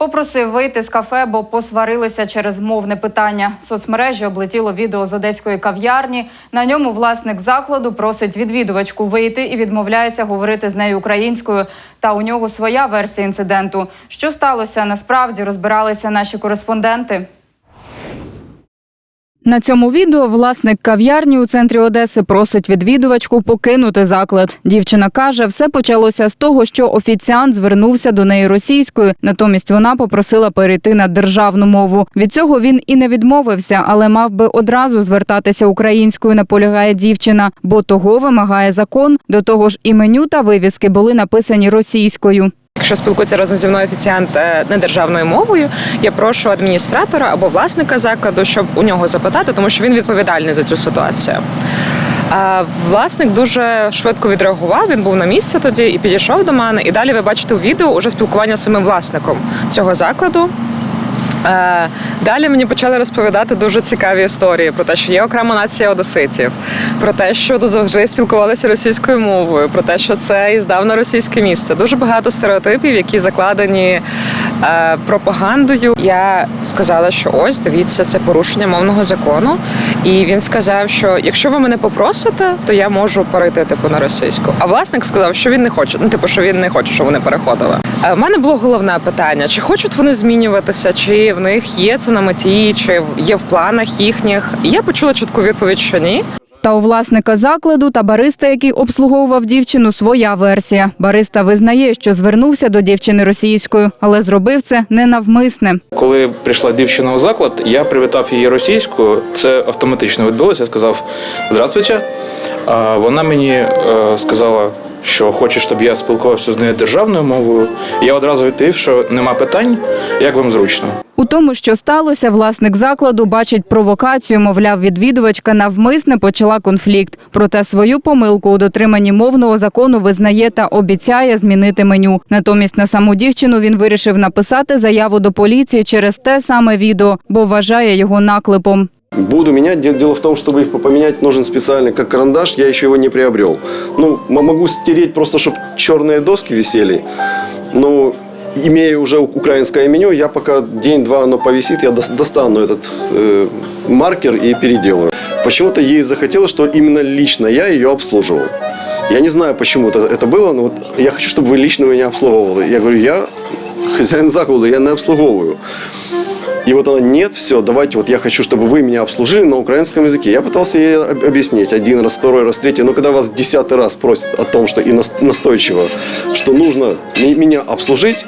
Попросив вийти з кафе, бо посварилися через мовне питання. Соцмережі облетіло відео з одеської кав'ярні. На ньому власник закладу просить відвідувачку вийти і відмовляється говорити з нею українською. Та у нього своя версія інциденту. Що сталося насправді, розбиралися наші кореспонденти. На цьому відео власник кав'ярні у центрі Одеси просить відвідувачку покинути заклад. Дівчина каже, все почалося з того, що офіціант звернувся до неї російською. Натомість вона попросила перейти на державну мову. Від цього він і не відмовився, але мав би одразу звертатися українською. Наполягає дівчина, бо того вимагає закон. До того ж, і меню та вивіски були написані російською. Якщо спілкується разом зі мною офіціант недержавною не державною мовою, я прошу адміністратора або власника закладу, щоб у нього запитати, тому що він відповідальний за цю ситуацію. А власник дуже швидко відреагував. Він був на місці тоді і підійшов до мене. І далі ви бачите у відео уже спілкування з самим власником цього закладу. Е, Далі мені почали розповідати дуже цікаві історії про те, що є окрема нація одеситів, про те, що тут завжди спілкувалися російською мовою, про те, що це іздавна російське місце. Дуже багато стереотипів, які закладені пропагандою. Я сказала, що ось дивіться, це порушення мовного закону. І він сказав, що якщо ви мене попросите, то я можу перейти типу на російську. А власник сказав, що він не хоче. Ну, типу, що він не хоче, щоб вони переходили. У мене було головне питання: чи хочуть вони змінюватися, чи в них є це на меті, чи є в планах їхніх. Я почула чітку відповідь, що ні. Та у власника закладу та бариста, який обслуговував дівчину, своя версія. Бариста визнає, що звернувся до дівчини російською, але зробив це ненавмисне. Коли прийшла дівчина у заклад, я привітав її російською. Це автоматично відбулося. Я сказав Здравствуйте. А вона мені е, сказала, що хоче, щоб я спілкувався з нею державною мовою. Я одразу відповів, що нема питань, як вам зручно. У тому, що сталося, власник закладу бачить провокацію. Мовляв, відвідувачка навмисне почала конфлікт. Проте свою помилку у дотриманні мовного закону визнає та обіцяє змінити меню. Натомість на саму дівчину він вирішив написати заяву до поліції через те саме відео, бо вважає його наклепом. Буду менять. Де- Дело в том, чтобы их поменять, нужен специальный как карандаш. Я еще его не приобрел. Ну, м- могу стереть просто, чтобы черные доски висели. Но имея уже украинское меню, я пока день-два оно повисит, я дос- достану этот э, маркер и переделаю. Почему-то ей захотелось, что именно лично я ее обслуживал. Я не знаю, почему это, это было, но вот я хочу, чтобы вы лично меня обслуговывали. Я говорю, я хозяин заклада, я не обслуговываю. И вот она, нет, все, давайте, вот я хочу, чтобы вы меня обслужили на украинском языке. Я пытался ей об- объяснить один раз, второй раз, третий. Но когда вас десятый раз просят о том, что и нас- настойчиво, что нужно меня обслужить,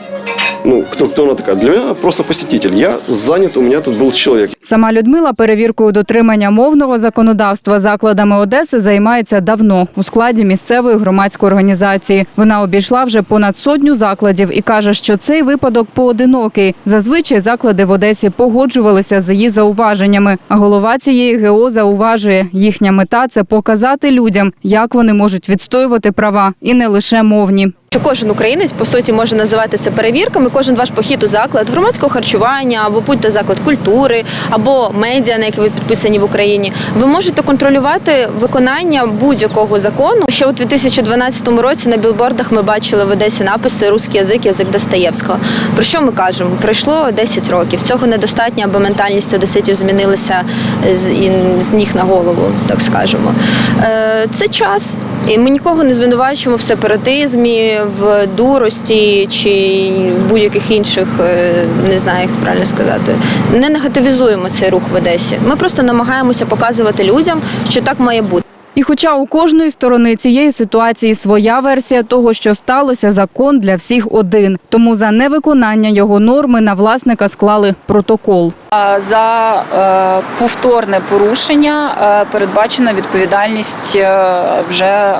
ну, кто, кто она такая? Для меня она просто посетитель. Я занят, у меня тут был человек. Сама Людмила перевіркою дотримання мовного законодавства закладами Одеси займається давно у складі місцевої громадської організації. Вона обійшла вже понад сотню закладів і каже, що цей випадок поодинокий. Зазвичай заклади в Одесі погоджувалися з її зауваженнями. А голова цієї ГО зауважує, їхня мета це показати людям, як вони можуть відстоювати права, і не лише мовні. Що кожен українець по суті може називати це перевірками. Кожен ваш похід у заклад громадського харчування або будь-то заклад культури, або медіа, на які ви підписані в Україні. Ви можете контролювати виконання будь-якого закону. Ще у 2012 році на білбордах ми бачили в Одесі написи Руський язик, язик Достоєвського. Про що ми кажемо? Пройшло 10 років. Цього недостатньо, аби ментальність одеситів змінилася з, з ніг на голову, так скажемо. Е, Це час. І ми нікого не звинувачуємо в сепаратизмі, в дурості чи будь-яких інших, е, не знаю, як це правильно сказати. Не негативізуємо цей рух в Одесі. Ми просто намагаємося показувати людям, що так має бути. І хоча у кожної сторони цієї ситуації своя версія того, що сталося, закон для всіх один. Тому за невиконання його норми на власника склали протокол. За е, повторне порушення е, передбачена відповідальність е, вже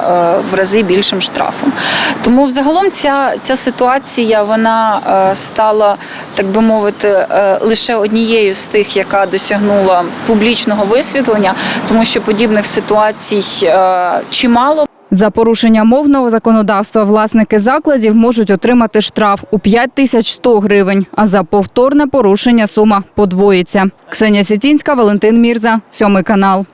в рази більшим штрафом. Тому взагалом ця, ця ситуація вона стала, так би мовити, лише однією з тих, яка досягнула публічного висвітлення, тому що подібних ситуацій чимало. За порушення мовного законодавства власники закладів можуть отримати штраф у 5100 гривень, а за повторне порушення сума подвоїться. Ксенія Сітінська, Валентин Мірза, сьомий канал.